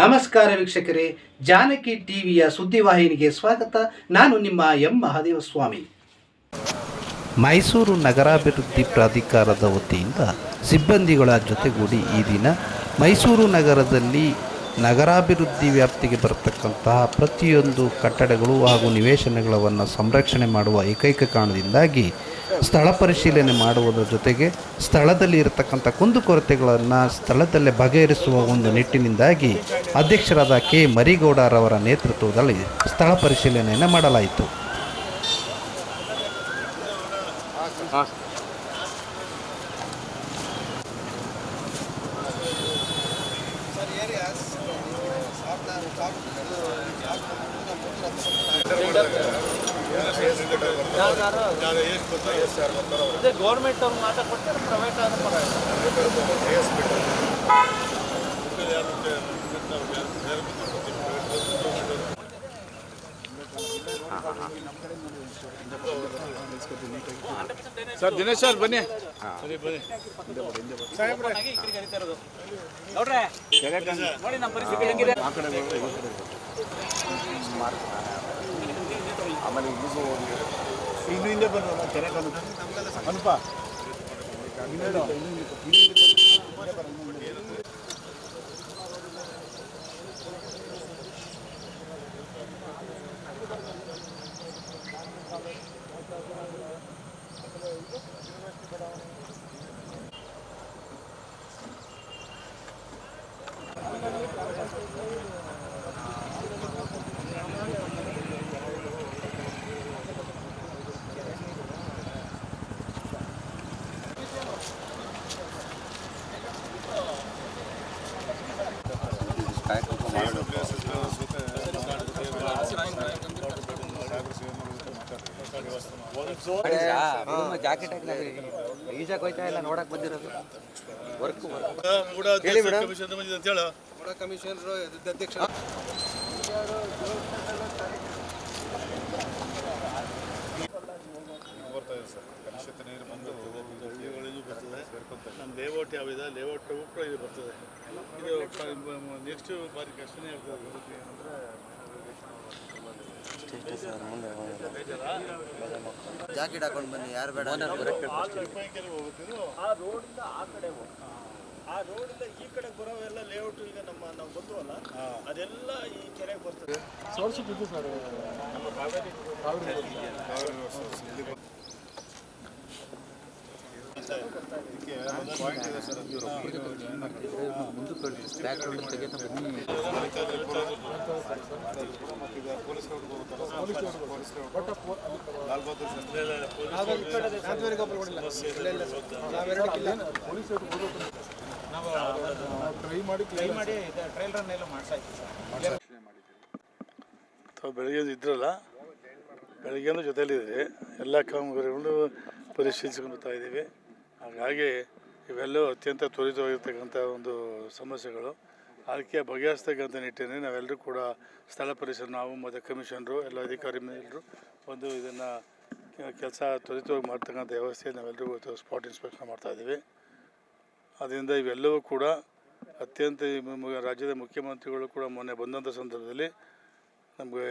ನಮಸ್ಕಾರ ವೀಕ್ಷಕರೇ, ಜಾನಕಿ ಟಿವಿಯ ಸುದ್ದಿವಾಹಿನಿಗೆ ಸ್ವಾಗತ. ನಾನು ನಿಮ್ಮ ಎಂ. ಮಹಾದೇವ ಸ್ವಾಮಿ ಮೈಸೂರು ನಗರಾಭಿವೃದ್ಧಿ ಪ್ರಾಧಿಕಾರದ ವತಿಯಿಂದ ಸಿಬ್ಬಂದಿಗಳ ಜೊತೆಗೂಡಿ ಈ ದಿನ ಮೈಸೂರು ನಗರದಲ್ಲಿ ನಗರಾಭಿವೃದ್ಧಿ ವ್ಯಾಪ್ತಿಗೆ ಬರತಕ್ಕಂತಹ ಪ್ರತಿಯೊಂದು ಕಟ್ಟಡಗಳು ಹಾಗೂ ನಿವೇಶನಗಳನ್ನು ಸಂರಕ್ಷಣೆ ಮಾಡುವ ಏಕೈಕ ಕಾರಣದಿಂದಾಗಿ ಸ್ಥಳ ಪರಿಶೀಲನೆ ಮಾಡುವುದರ ಜೊತೆಗೆ ಸ್ಥಳದಲ್ಲಿ ಇರತಕ್ಕಂಥ ಕುಂದುಕೊರತೆಗಳನ್ನು ಸ್ಥಳದಲ್ಲೇ ಬಗೆಹರಿಸುವ ಒಂದು ನಿಟ್ಟಿನಿಂದಾಗಿ ಅಧ್ಯಕ್ಷರಾದ ಕೆ. ಮರಿಗೌಡರವರ ನೇತೃತ್ವದಲ್ಲಿ ಸ್ಥಳ ಪರಿಶೀಲನೆಯನ್ನು ಮಾಡಲಾಯಿತು. ಅದೇ ಗೌರ್ಮೆಂಟ್ ಅವ್ರು ಮಾತಾಡ್ಕೊಡ್ತಾರೆ ಪ್ರೈವೇಟ್ ಆದ ಪರವಾಗಿಲ್ಲ. ಸರ್ ದಿನೇಶ್ ಸರ್ ಬನ್ನಿ. ನೋಡಿ ನಮ್ಮ ಪರಿಸ್ಥಿತಿ ಹೆಂಗಿದೆ. ಇನ್ನು ಹಿಂದೆ ಬಂದು ಕೆರೆ ಅನುಪ ಜಾಕೆಟ್ ಈಜಾಕ್ ಹೋಯ್ತಾ ಇಲ್ಲ ನೋಡಕ್ ಬಂದಿರೋದು ವರ್ಕ್ ಹೇಳು ಕಲುಷಿತ ನೀರು ಬಂದು ನಮ್ಮ ಲೇಔಟ್ ಯಾವಿದೆ ಲೇಔಟ್ ಇದು ಬರ್ತದೆ ಇದು ನೆಕ್ಸ್ಟ್ ಬಾರಿ ಕಷ್ಟನೇ ಆಗ್ತದೆ ಜಾಕೆಟ್ ಹಾಕೊಂಡು ಬನ್ನಿ ಯಾರು ಬೇಡ ಆ ರೋಡಿಂದ ಆ ಕಡೆ ಹೋಗಿ ಆ ರೋಡಿಂದ ಈ ಕಡೆ ಬರೋವೆಲ್ಲ ಲೇಔಟ್ ಈಗ ನಮ್ಮ ನಾವು ಬಂದ್ವಲ್ಲ ಅದೆಲ್ಲ ಈ ಕೆರೆಗೆ ಬರ್ತದೆ. ಇದಕ್ಕೆ ಒಂದು ಪಾಯಿಂಟ್ ಇದೆ ಸರ್ ಅದು ಟ್ರೈ ಮಾಡಿ ಇದ್ದೀವಿ ತಾವು ಬೆಳಗ್ಗೆ ಇದ್ರಲ್ಲ ಬೆಳಗ್ಗೆನೂ ಜೊತೆಲಿದ್ರಿ ಎಲ್ಲ ಕಾಮಗಾರಿಗಳು ಪರಿಶೀಲಿಸ್ಕೊಂಡು ಬರ್ತಾ ಇದ್ದೀವಿ. ಹಾಗಾಗಿ ಇವೆಲ್ಲವೂ ಅತ್ಯಂತ ತ್ವರಿತವಾಗಿರ್ತಕ್ಕಂಥ ಒಂದು ಸಮಸ್ಯೆಗಳು. ಅದಕ್ಕೆ ಬಗೆಹರಿಸ್ತಕ್ಕಂಥ ನಿಟ್ಟಿನಲ್ಲಿ ನಾವೆಲ್ಲರೂ ಕೂಡ ಸ್ಥಳ ಪರಿಸರ, ನಾವು, ಮತ್ತು ಕಮಿಷನರು, ಎಲ್ಲ ಅಧಿಕಾರಿ ಎಲ್ಲರೂ ಒಂದು ಇದನ್ನು ಕೆಲಸ ತ್ವರಿತವಾಗಿ ಮಾಡ್ತಕ್ಕಂಥ ವ್ಯವಸ್ಥೆ ನಾವೆಲ್ಲರೂ ಇವತ್ತು ಸ್ಪಾಟ್ ಇನ್ಸ್ಪೆಕ್ಷನ್ ಮಾಡ್ತಾ ಇದ್ದೀವಿ. ಅದರಿಂದ ಇವೆಲ್ಲವೂ ಕೂಡ ಅತ್ಯಂತ ರಾಜ್ಯದ ಮುಖ್ಯಮಂತ್ರಿಗಳು ಕೂಡ ಮೊನ್ನೆ ಬಂದಂಥ ಸಂದರ್ಭದಲ್ಲಿ ನಮಗೆ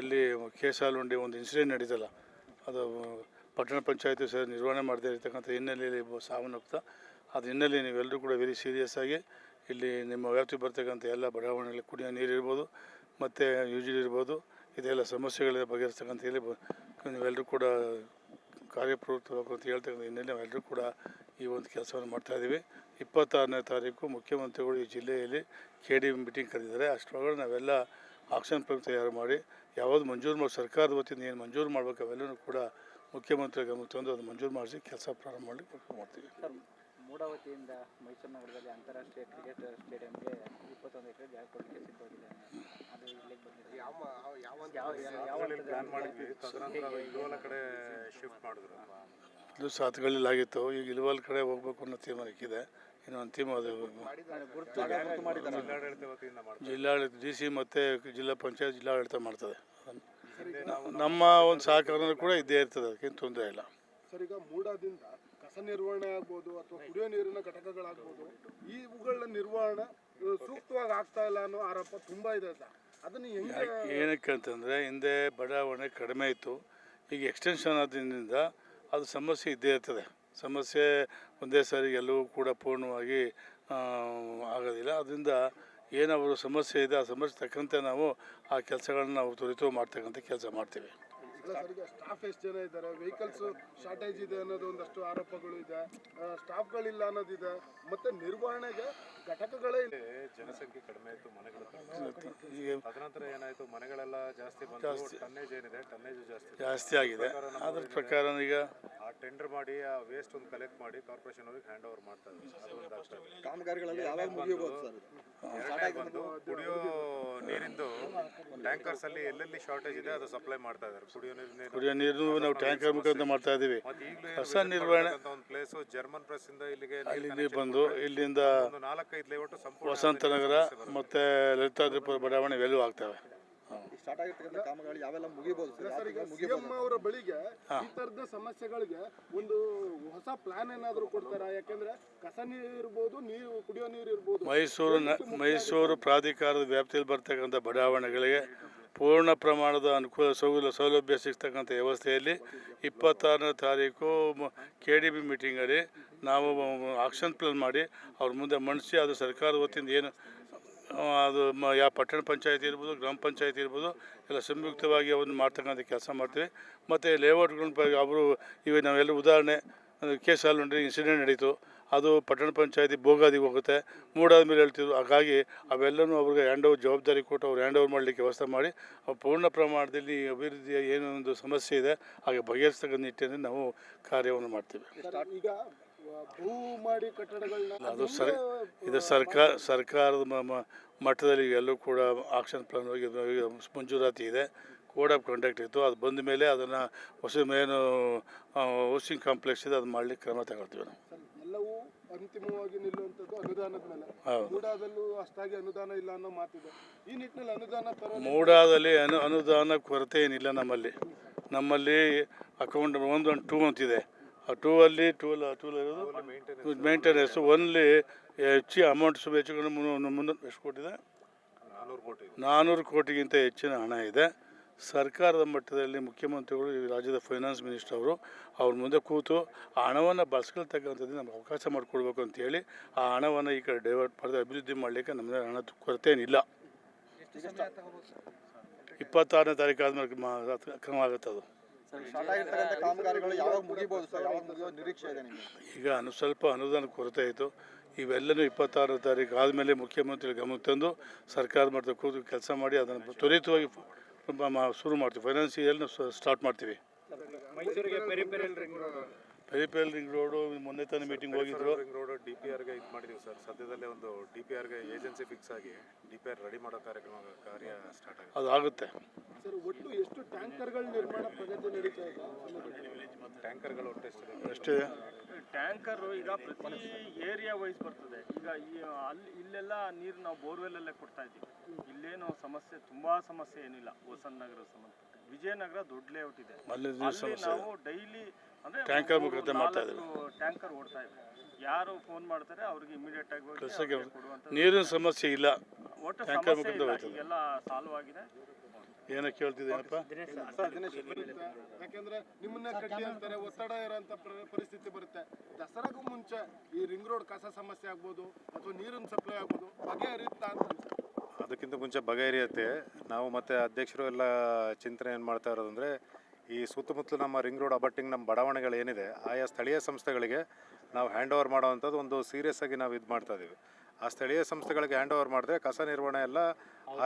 ಇಲ್ಲಿ ಕೇಸಾಲುಂಡಿ ಒಂದು ಇನ್ಸಿಡೆಂಟ್ ನಡೀತಲ್ಲ. ಅದು ಪಟ್ಟಣ ಪಂಚಾಯತಿ ಸಹ ನಿರ್ವಹಣೆ ಮಾಡದೇ ಇರತಕ್ಕಂಥ ಹಿನ್ನೆಲೆಯಲ್ಲಿ ಒಬ್ಬ ಸಾವನ್ನಪ್ಪ ಅದು ಹಿನ್ನೆಲೆ ನೀವೆಲ್ಲರೂ ಕೂಡ ವೆರಿ ಸೀರಿಯಸ್ ಆಗಿ ಇಲ್ಲಿ ನಿಮ್ಮ ವ್ಯಾಪ್ತಿ ಬರ್ತಕ್ಕಂಥ ಎಲ್ಲ ಬಡಾವಣೆಗಳಲ್ಲಿ ಕುಡಿಯೋ ನೀರು ಇರ್ಬೋದು, ಮತ್ತು ಯೂಜಿಲ್ ಇರ್ಬೋದು, ಇದೆಲ್ಲ ಸಮಸ್ಯೆಗಳ ಬಗೆಹರಿಸ್ತಕ್ಕಂಥ ಬ- ನೀವೆಲ್ಲರೂ ಕೂಡ ಕಾರ್ಯಪ್ರವೃತ್ತವಾಗುವಂತ ಹೇಳ್ತಕ್ಕಂಥ ಹಿನ್ನೆಲೆ ನಾವೆಲ್ಲರೂ ಕೂಡ ಈ ಒಂದು ಕೆಲಸವನ್ನು ಮಾಡ್ತಾಯಿದ್ದೀವಿ ಇಪ್ಪತ್ತಾರನೇ ತಾರೀಕು ಮುಖ್ಯಮಂತ್ರಿಗಳು ಈ ಜಿಲ್ಲೆಯಲ್ಲಿ ಕೆ ಡಿ ಮೀಟಿಂಗ್ ಕರೆದಿದ್ದಾರೆ. ಅಷ್ಟರೊಳಗಡೆ ನಾವೆಲ್ಲ ಆಕ್ಷನ್ ಪ್ಲಾನ್ ತಯಾರು ಮಾಡಿ, ಯಾವುದು ಮಂಜೂರು ಮಾಡಿ ಸರ್ಕಾರದ ವತಿಯಿಂದ ಏನು ಮಂಜೂರು ಮಾಡಬೇಕು ಅವೆಲ್ಲವೂ ಕೂಡ ಮುಖ್ಯಮಂತ್ರಿ ಗಮನ ತಂದು ಅದು ಮಂಜೂರು ಮಾಡಿಸಿ ಕೆಲಸ ಪ್ರಾರಂಭ ಮಾಡಲಿಕ್ಕೆ ಮಾಡ್ತೀವಿ. ಸರ್ ಮೂಡಾವತಿಯಿಂದ ಮೈಸೂರು ನಗರದಲ್ಲಿ ಅಂತಾರಾಷ್ಟ್ರೀಯ ಕ್ರಿಕೆಟ್ ಸ್ಟೇಡಿಯಂಗೆ ಇಪ್ಪತ್ತೊಂದು ಎಕರೆ ಜಾಗ ಕೊಡಲಿಕ್ಕೆ ಸಿದ್ಧವಾಗಿದೆ. ಅದು ಇಲ್ಲಿಗೆ ಬಂದಿದೆ. ಯಾವ ಯಾವ ಕಡೆ ಶಿಫ್ಟ್ ಮಾಡಿದ್ರು. ಇದು ಸಾತ್ಗಳಲ್ಲಿ ಆಗಿತ್ತು ಈಗ ಇಲ್ವಾಲ್ ಕಡೆ ಹೋಗ್ಬೇಕು ಅನ್ನೋ ತೀರ್ಮಾನಕ್ಕಿದೆ. ಇನ್ನೊಂದು ಅಂತಿಮ ಅದು ಜಿಲ್ಲಾಡಳಿತ ಡಿ ಸಿ ಮತ್ತು ಜಿಲ್ಲಾ ಪಂಚಾಯತ್ ಜಿಲ್ಲಾಡಳಿತ ಮಾಡ್ತದೆ. ನಮ್ಮ ಒಂದು ಸಹಕಾರನೂ ಕೂಡ ಇದ್ದೇ ಇರ್ತದೆ ಅದಕ್ಕೇನು ತೊಂದರೆ ಇಲ್ಲ. ಸರ್ ಈಗ ಮೂಡಾದಿಂದ ಕಸ ನಿರ್ವಹಣೆ ಆಗ್ಬೋದು ಅಥವಾ ಕುಡಿಯೋ ನೀರಿನ ಘಟಕಗಳಾಗ್ಬೋದು ಇವುಗಳ ನಿರ್ವಹಣೆ ಸೂಕ್ತವಾಗಿ ಆಗ್ತಾ ಇಲ್ಲ ಅನ್ನೋ ಆರೋಪ ತುಂಬಾ ಇದೆ ಸರ್. ಅದನ್ನ ಹೆಂಗೆ ಏನಕ್ಕೆ ಅಂತಂದರೆ ಹಿಂದೆ ಬಡಾವಣೆ ಕಡಿಮೆ ಇತ್ತು ಈಗ ಎಕ್ಸ್ಟೆನ್ಷನ್ ಆದ್ರಿಂದ ಅದು ಸಮಸ್ಯೆ ಇದ್ದೇ ಇರ್ತದೆ. ಸಮಸ್ಯೆ ಒಂದೇ ಸಾರಿ ಎಲ್ಲವೂ ಕೂಡ ಪೂರ್ಣವಾಗಿ ಆಗೋದಿಲ್ಲ. ಅದರಿಂದ ಏನವರು ಸಮಸ್ಯೆ ಇದೆ ಆ ಸಮಸ್ಯೆ ತಕ್ಕಂತೆ ನಾವು ಆ ಕೆಲಸಗಳನ್ನ ನಾವು ತ್ವರಿತವಾಗಿ ಮಾಡ್ತಕ್ಕಂಥ ಕೆಲಸ ಮಾಡ್ತೀವಿ. ಅಲ್ಲ ಸರ್ ಸ್ಟಾಫ್ ಎಷ್ಟು ಜನ ಇದ್ದಾರೆ? ವೆಹಿಕಲ್ಸ್ ಶಾರ್ಟೇಜ್ ಇದೆ ಅನ್ನೋದು ಒಂದಷ್ಟು ಆರೋಪಗಳು ಇದೆ. ಸ್ಟಾಫ್ಗಳಿಲ್ಲ ಅನ್ನೋದಿದೆ. ಮತ್ತೆ ನಿರ್ವಹಣೆಗೆ ಘಟಕಗಳೇ ಇಲ್ಲ. ಜನಸಂಖ್ಯೆ ಕಡಿಮೆ ಆಯ್ತು ಮನೆಗಳು ಅದನಂತರ ಏನಾಯ್ತು? ಮನೆಗಳೆಲ್ಲ ಜಾಸ್ತಿ ಬಂದು. ಟನ್ನೇಜ್ ಏನಿದೆ? ಟನ್ನೇಜ್ ಜಾಸ್ತಿ. ಜಾಸ್ತಿ ಆಗಿದೆ. ಅದ್ರ ಪ್ರಕಾರ ಈಗ ಆ ಟೆಂಡರ್ ಮಾಡಿ ಆ ವೇಸ್ಟ್ ಒಂದು ಕಲೆಕ್ಟ್ ಮಾಡಿ ಕಾರ್ಪೊರೇಷನ್ ಅವ್ರಿಗೆ ಹ್ಯಾಂಡ್ ಓವರ್ ಮಾಡ್ತಾ ಇದ್ದಾರೆ. ಇದೆ. ಕಾಮಗಾರಿಗಳಲ್ಲಿ ಯಾವಾಗ ಮುಗಿಯಬಹುದು ಸರ್? ಇದು? ಎರಡನೇ ಬಂದು ಕುಡಿಯೋ ನೀರಿಂದು ಟ್ಯಾಂಕರ್ಸ್ ಅಲ್ಲಿ ಎಲ್ಲೆಲ್ಲಿ ಶಾರ್ಟೇಜ್ ಇದೆ ಅದು ಸಪ್ಲೈ ಮಾಡ್ತಾ ಇದ್ದಾರೆ. ಕುಡಿಯೋ ಕುಡಿಯೋ ನೀರು ನಾವು ಟ್ಯಾಂಕರ್ ಮುಖಾಂತರ ಮಾಡ್ತಾ ಇದ್ದೀವಿ. ಹೊಸ ನಿರ್ವಹಣೆ ಒಂದು ಪ್ಲೇಸ್ ಜರ್ಮನ್ ಪ್ರೆಸ್ ಇಂದ ಇಲ್ಲಿಗೆ ಅಲ್ಲಿ ನೀರು ಬಂದು ಇಲ್ಲಿಂದ ಒಂದು ನಾಲ್ಕೈದು ಲೇಔಟ್ ವಸಂತ ನಗರ ಮತ್ತು ಲಲಿತಾದ್ರಿಪುರ ಬಡಾವಣೆ ಇವೆಲ್ಲೂ ಆಗ್ತವೆ. ಸ್ಟಾರ್ಟ್ ಆಗಿರ್ತಕ್ಕಂಥ ಕಾಮಗಾರಿ ಯಾವೆಲ್ಲ ಮುಗಿಬಹುದು ಸಿಎಂ ಅವರ ಬಳಿಗೆ ಈ ತರದ ಸಮಸ್ಯೆಗಳಿಗೆ ಒಂದು ಹೊಸ ಪ್ಲಾನ್ ಏನಾದರೂ ಕೊಡ್ತಾರಾ? ಯಾಕಂದ್ರೆ ಕಸ ನೀರು ಇರ್ಬೋದು ನೀರು ಕುಡಿಯೋ ನೀರು ಇರ್ಬೋದು. ಮೈಸೂರು ನ ಮೈಸೂರು ಪ್ರಾಧಿಕಾರದ ವ್ಯಾಪ್ತಿಯಲ್ಲಿ ಬರ್ತಕ್ಕಂಥ ಬಡಾವಣೆಗಳಿಗೆ ಪೂರ್ಣ ಪ್ರಮಾಣದ ಅನುಕೂಲ ಸೌಲ, ಸೌಲಭ್ಯ ಸಿಗ್ತಕ್ಕಂಥ ವ್ಯವಸ್ಥೆಯಲ್ಲಿ ಇಪ್ಪತ್ತಾರನೇ ತಾರೀಕು ಕೆ ಡಿ ಬಿ ಮೀಟಿಂಗಲ್ಲಿ ನಾವು ಆಕ್ಷನ್ ಪ್ಲಾನ್ ಮಾಡಿ ಅವ್ರ ಮುಂದೆ ಮಂಡಿಸಿ ಅದು ಸರ್ಕಾರದ ವತಿಯಿಂದ ಏನು ಅದು ಮ ಯಾವ ಪಟ್ಟಣ ಪಂಚಾಯತಿ ಇರ್ಬೋದು, ಗ್ರಾಮ ಪಂಚಾಯತಿ ಇರ್ಬೋದು, ಎಲ್ಲ ಸಂಯುಕ್ತವಾಗಿ ಅವನ್ನು ಮಾಡ್ತಕ್ಕಂಥ ಕೆಲಸ ಮಾಡ್ತೀವಿ. ಮತ್ತು ಲೇಔಟ್ಗಳ ಅವರು ಇವಾಗ ನಾವೆಲ್ಲ ಉದಾಹರಣೆ ಕೇಸ್ ಹಾಲು ಇನ್ಸಿಡೆಂಟ್ ನಡೀತು. ಅದು ಪಟ್ಟಣ ಪಂಚಾಯತಿ ಭೋಗಾದಿಗೆ ಹೋಗುತ್ತೆ. ಮೂಡಾದ ಮೇಲೆ ಹೇಳ್ತಿದ್ರು. ಹಾಗಾಗಿ ಅವೆಲ್ಲನೂ ಅವ್ರಿಗೆ ಹ್ಯಾಂಡ್ ಓವರ್ ಜವಾಬ್ದಾರಿ ಕೊಟ್ಟು ಅವ್ರು ಹ್ಯಾಂಡ್ ಓವರ್ ಮಾಡಲಿಕ್ಕೆ ವ್ಯವಸ್ಥೆ ಮಾಡಿ ಪೂರ್ಣ ಪ್ರಮಾಣದಲ್ಲಿ ಅಭಿವೃದ್ಧಿಯ ಏನೊಂದು ಒಂದು ಸಮಸ್ಯೆ ಇದೆ ಹಾಗೆ ಬಗೆಹರಿಸ್ತಕ್ಕಂಥ ನಿಟ್ಟಿನಲ್ಲಿ ನಾವು ಕಾರ್ಯವನ್ನು ಮಾಡ್ತೀವಿ. ಅದು ಸರ್. ಇದು ಸರ್ಕಾರ ಸರ್ಕಾರದ ಮಟ್ಟದಲ್ಲಿ ಎಲ್ಲೂ ಕೂಡ ಆಕ್ಷನ್ ಪ್ಲಾನ್ ಹೋಗಿ ಮಂಜೂರಾತಿ ಇದೆ. ಕೋಡ್ ಆಫ್ ಕಂಡಕ್ಟ್ ಇತ್ತು. ಅದು ಬಂದ ಮೇಲೆ ಅದನ್ನು ಹೊಸ ಏನು ಹೌಸಿಂಗ್ ಕಾಂಪ್ಲೆಕ್ಸ್ ಇದೆ ಅದು ಮಾಡಲಿಕ್ಕೆ ಕ್ರಮ ತಗೊಳ್ತೀವಿ ನಾವು. ಅಂತಿಮವಾಗಿ ನಿಲ್ಲುವಂಥದ್ದು ಅನುದಾನದ ಮೇಲೆ. ಮೂಡಾದಲ್ಲೂ ಅಷ್ಟಾಗಿ ಅನುದಾನ ಇಲ್ಲ ಅನ್ನೋ ಮಾತಿದೆ. ಈ ನಿಟ್ಟಿನಲ್ಲಿ ಅನುದಾನ ತರೋ ಮೂಡಾದಲ್ಲಿ ಅನು ಅನುದಾನ ಕೊರತೆ ಏನಿಲ್ಲ ನಮ್ಮಲ್ಲಿ. ನಮ್ಮಲ್ಲಿ ಅಕೌಂಟ್ ಒಂದು ಒಂದು ಟೂ ಅಂತಿದೆ. ಆ ಟೂ ಅಲ್ಲಿ ಟೂ ಅಲ್ಲ ಟೂ ಇರೋದು ಮೇಂಟೆನೆನ್ಸ್ ಒನ್ಲಿ ಹೆಚ್ಚು ಅಮೌಂಟ್ ಹೆಚ್ಚು ಮುನ್ನೂರು ಎಷ್ಟು ಕೊಟ್ಟಿದೆ ನಾನ್ನೂರು ಕೋಟಿ ನಾನ್ನೂರು ಕೋಟಿಗಿಂತ ಹೆಚ್ಚಿನ ಹಣ ಇದೆ. ಸರ್ಕಾರದ ಮಟ್ಟದಲ್ಲಿ ಮುಖ್ಯಮಂತ್ರಿಗಳು, ಈ ರಾಜ್ಯದ ಫೈನಾನ್ಸ್ ಮಿನಿಸ್ಟರ್ ಅವರು ಅವ್ರ ಮುಂದೆ ಕೂತು ಆ ಹಣವನ್ನು ಬಳಸ್ಕೊಳ್ತಕ್ಕಂಥದ್ದು ನಮ್ಗೆ ಅವಕಾಶ ಮಾಡಿಕೊಡ್ಬೇಕು ಅಂತೇಳಿ ಆ ಹಣವನ್ನು ಈ ಕಡೆ ಡೈವರ್ಟ್ ಮಾಡಿದ್ರೆ ಅಭಿವೃದ್ಧಿ ಮಾಡಲಿಕ್ಕೆ ನಮ್ಮದೇ ಹಣ ಕೊರತೆ ಏನಿಲ್ಲ. ಇಪ್ಪತ್ತಾರನೇ ತಾರೀಕು ಆದ್ಮೇಲೆ ಕ್ರಮ ಆಗುತ್ತೆ ಅದು. ಈಗ ಅನು, ಸ್ವಲ್ಪ ಅನುದಾನ ಕೊರತೆ ಆಯಿತು. ಇವೆಲ್ಲನೂ ಇಪ್ಪತ್ತಾರನೇ ತಾರೀಕು ಆದಮೇಲೆ ಮುಖ್ಯಮಂತ್ರಿ ಗಮನ ತಂದು ಸರ್ಕಾರ ಮಟ್ಟದ ಕೂತು ಕೆಲಸ ಮಾಡಿ ಅದನ್ನು ತ್ವರಿತವಾಗಿ ಶುರು ಮಾಡ್ತೀವಿ. ಫೈನಾನ್ಸಿಯಲ್ ಸ್ಟಾರ್ಟ್ ಮಾಡ್ತೀವಿ. ಮೈಸೂರಿಗೆ peripheral ring road peripheral ring road ಮೊನ್ನೆ ತಾನೇ ಮೀಟಿಂಗ್ ಹೋಗಿದ್ರು. ರಿಂಗ್ ರೋಡ್ ಡಿ ಪಿ ಆರ್ಗೆ ಇದು ಮಾಡಿದ್ದೀವಿ ಸರ್. ಸದ್ಯದಲ್ಲೇ ಒಂದು ಡಿ ಪಿ ಆರ್ಗೆ ಏಜೆನ್ಸಿ ಫಿಕ್ಸ್ ಆಗಿ ಡಿ ಪಿ ಆರ್ ರೆಡಿ ಮಾಡೋ ಕಾರ್ಯಕ್ರಮ ಕಾರ್ಯ ಸ್ಟಾರ್ಟ್ ಆಗುತ್ತೆ ಅದು ಆಗುತ್ತೆ ಸರ್ ಒಟ್ಟು ಎಷ್ಟು ಟ್ಯಾಂಕರ್ಗಳ ನಿರ್ಮಾಣ ಪ್ರಗತಿ ನಡೀತಾ ಇದೆ? ಟ್ಯಾಂಕರ್ಗಳು ಎಷ್ಟಿದೆ ಟ್ಯಾಂಕರು ಈಗ ಪ್ರತಿ ಏರಿಯಾ ವೈಸ್ ಬರ್ತದೆ. ಈಗ ಈ ಅಲ್ಲಿ ಇಲ್ಲೆಲ್ಲ ನೀರು ನಾವು ಬೋರ್ವೆಲ್ಲಲ್ಲೇ ಕೊಡ್ತಾ ಇದ್ದೀವಿ. ಇಲ್ಲೇನು ಸಮಸ್ಯೆ ತುಂಬಾ ಸಮಸ್ಯೆ ಏನಿಲ್ಲ. ಹೊಸನ್ ನಗರ ಸಂಬಂಧಪಟ್ಟ. ವಿಜಯನಗರ ದೊಡ್ಡ ಲೇಔಟ್ ಇದೆ. ಅಲ್ಲಿ ನಾವು ಡೈಲಿ ಅಂದ್ರೆ ಟ್ಯಾಂಕರ್ ಮುಖಾಂತರ ಮಾಡ್ತಾ ಟ್ಯಾಂಕರ್ ಓಡ್ತಾ ಇದೆ ಯಾರು ಫೋನ್ ಮಾಡ್ತಾರೆ ಅವ್ರಿಗೆ ಇಮಿಡಿಯೇಟ್ ಆಗಿ ಹೋಗಿ ನೀರಿನ ಸಮಸ್ಯೆ ಇಲ್ಲ. ಸಮಸ್ಯೆ ಈಗೆಲ್ಲ ಸಾಲ್ವ್ ಆಗಿದೆ. ಏನೋ ಕೇಳ್ತಿದ್ದೇನಪ್ಪ. ಯಾಕಂದ್ರೆ ನಿಮ್ಮನ್ನ ಕಟ್ಟಿ ಅಂತಾರೆ ಒತ್ತಡ ಇರೋಂತ ಪ್ರ- ಪರಿಸ್ಥಿತಿ ಬರುತ್ತೆ. ದಸರಾಗೂ ಮುಂಚೆ ಈ ರಿಂಗ್ ರೋಡ್ ಕಸ ಸಮಸ್ಯೆ ಆಗ್ಬೋದು ಅಥವಾ ನೀರಿನ ಸಪ್ಲೈ ಆಗ್ಬೋದು ಬಗೆಹರಿಯುತ್ತಾ ಅಂತ ಅದಕ್ಕಿಂತ ಮುಂಚೆ ಬಗೆಹರಿಯುತ್ತೆ ನಾವು ಮತ್ತೆ ಅಧ್ಯಕ್ಷರು ಎಲ್ಲ ಚಿಂತನೆ ಏನು ಮಾಡ್ತಾ ಇರೋದಂದ್ರೆ ಈ ಸುತ್ತಮುತ್ತಲು ನಮ್ಮ ರಿಂಗ್ ರೋಡ್ ಅಬಟ್ಟಿಂಗ್ ನಮ್ಮ ಬಡಾವಣೆಗಳು ಏನಿದೆ ಆಯಾ ಸ್ಥಳೀಯ ಸಂಸ್ಥೆಗಳಿಗೆ ನಾವು ಹ್ಯಾಂಡ್ ಓವರ್ ಮಾಡುವಂಥದ್ದು ಒಂದು ಸೀರಿಯಸ್ ಆಗಿ ನಾವು ಇದು ಮಾಡ್ತಾ ಇದ್ದೀವಿ ಆ ಸ್ಥಳೀಯ ಸಂಸ್ಥೆಗಳಿಗೆ ಹ್ಯಾಂಡ್ ಓವರ್ ಮಾಡಿದ್ರೆ ಕಸ ನಿರ್ವಹಣೆ ಎಲ್ಲ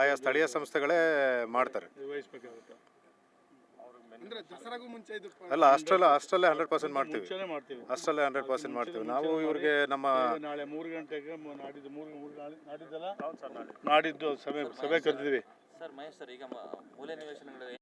ಆಯಾ ಸ್ಥಳೀಯ ಸಂಸ್ಥೆಗಳೇ ಮಾಡ್ತಾರೆ. ನಿರ್ವಹಿಸ್ಬೇಕಾಗುತ್ತೆ ಅಂದ್ರೆ ದಸರಾಗೂ ಮುಂಚೆ ಇದು ಅಲ್ಲ ಅಷ್ಟಲ್ಲ ಅಷ್ಟಲ್ಲೇ ಹಂಡ್ರೆಡ್ ಪರ್ಸೆಂಟ್ ಮಾಡ್ತೀವಿ. ಅಷ್ಟಲ್ಲೇ ಹಂಡ್ರೆಡ್ ಪರ್ಸೆಂಟ್ ಮಾಡ್ತೀವಿ. ನಾವು ಇವ್ರಿಗೆ ನಮ್ಮ ನಾಳೆ ಮೂರು ಗಂಟೆಗೆ ನಾಡಿದ್ದು ಮೂರು ನಾಡಿದ್ದಲ್ಲ? ಹೌದು ಸರ್ ನಾಡಿದ್ದು. ಸಭೆ ಸಭೆ ಕರೆದಿದ್ದೀವಿ ಸರ್ ಮಹೇಶ್ ಸರ್ ಈಗ ಮೂಲೆ ನಿವೇಶನಗಳು